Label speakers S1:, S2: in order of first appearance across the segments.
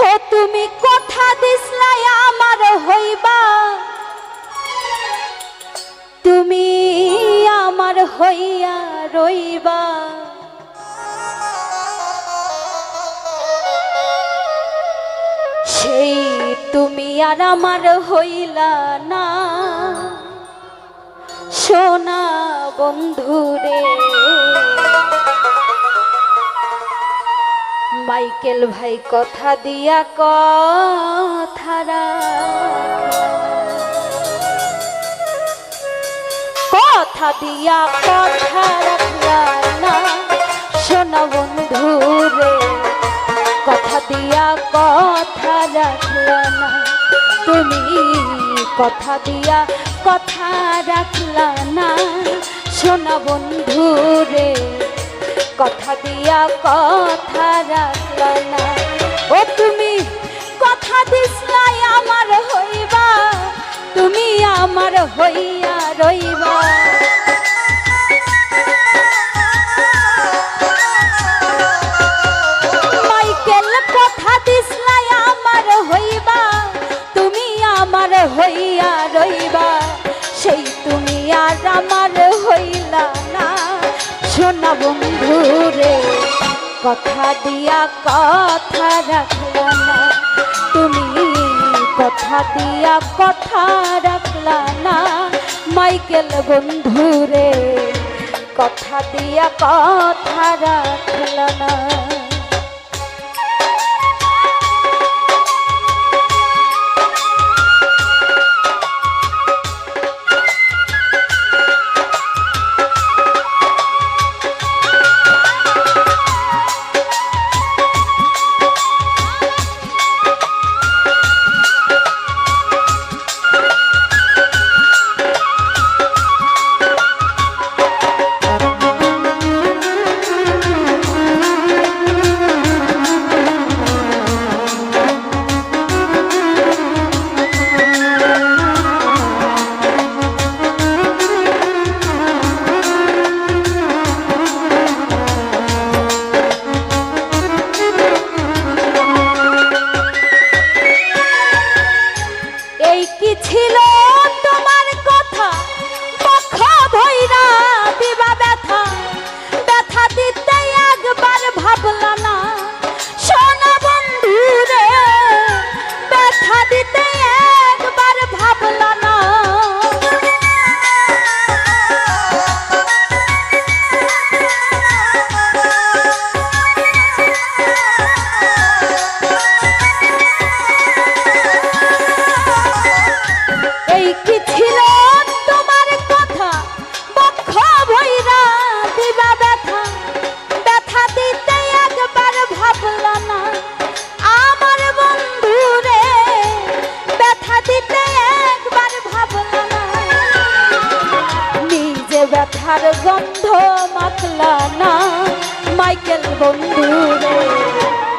S1: ও তুমি কথা দিসলাই আমার হইবা। তুমি আমার হইয়া রইবা। সেই তুমি আর আমার হইলা না। সোনা বন্ধুরে মাইকেল ভাই কথা দিয়া কথা রাখলা। কথা দিয়া কথা রাখলা না সোনা বন্ধুরে কথা দিয়া কথা রাখলা না, তুমি কথা দিয়া কথা রাখলা না সোনা বন্ধুরে কথা দিয়া কথা রাখলা না। ও তুমি, কথা দিসলাই আমার হইবা। তুমি আমার হইয়া রইবা। বন্ধুরে কথা দিয়া কথা রাখলা না। তুমি কথা দিয়া কথা রাখলা না। মাইকেল বন্ধুরে কথা দিয়া কথা রাখলা না।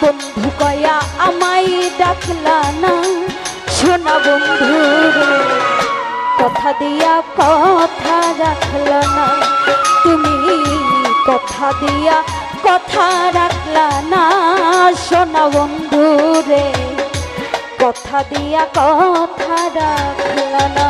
S1: বন্ধু কয়া আমায় ডাকলা না। শোনা বন্ধু, কথা দিয়া কথা রাখলা না। তুমি কথা দিয়া কথা রাখলা না। শোনা বন্ধু রে, কথা দিয়া কথা রাখলা না।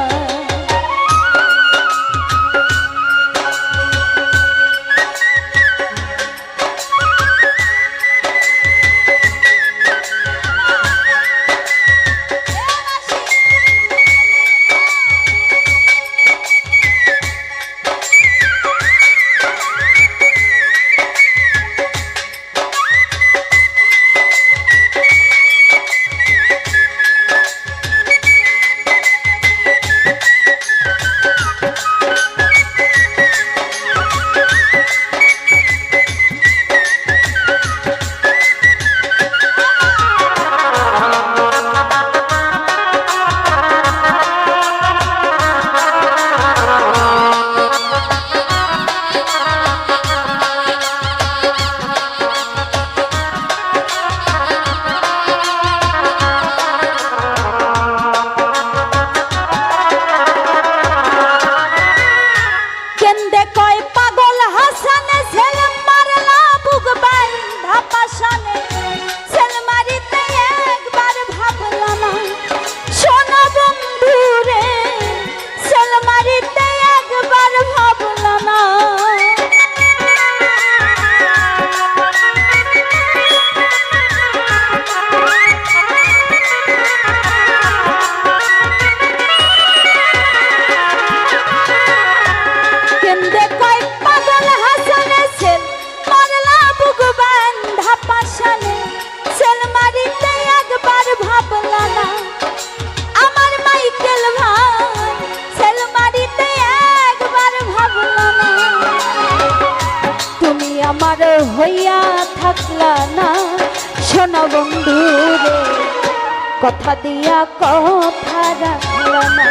S1: কথা দিয়া কথা রাখলা না।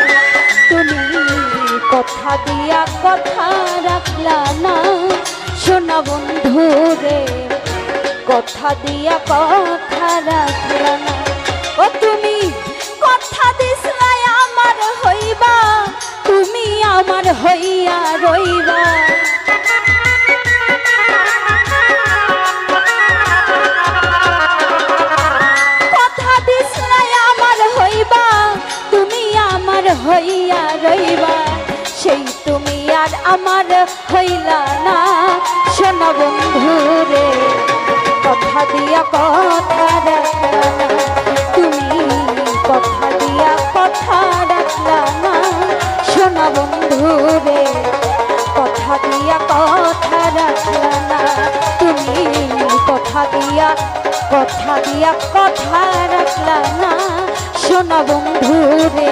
S1: তুমি কথা দিয়া কথা রাখলা না। শোনা বন্ধু রে, কথা দিয়া কথা রাখলা না। ও তুমি, কথা দিসলাই আমার হইবা। তুমি আমার হইয়া আমার হইলা না। শোনা বন্ধু রে কথা দিয়া কথা রাখলা তুমি কথা দিয়া কথা রাখলা না। শোনা বন্ধু রে কথা দিয়া কথা রাখলা না। তুমি কথা দিয়া কথা দিয়া কথা রাখলা না। শোনা বন্ধু রে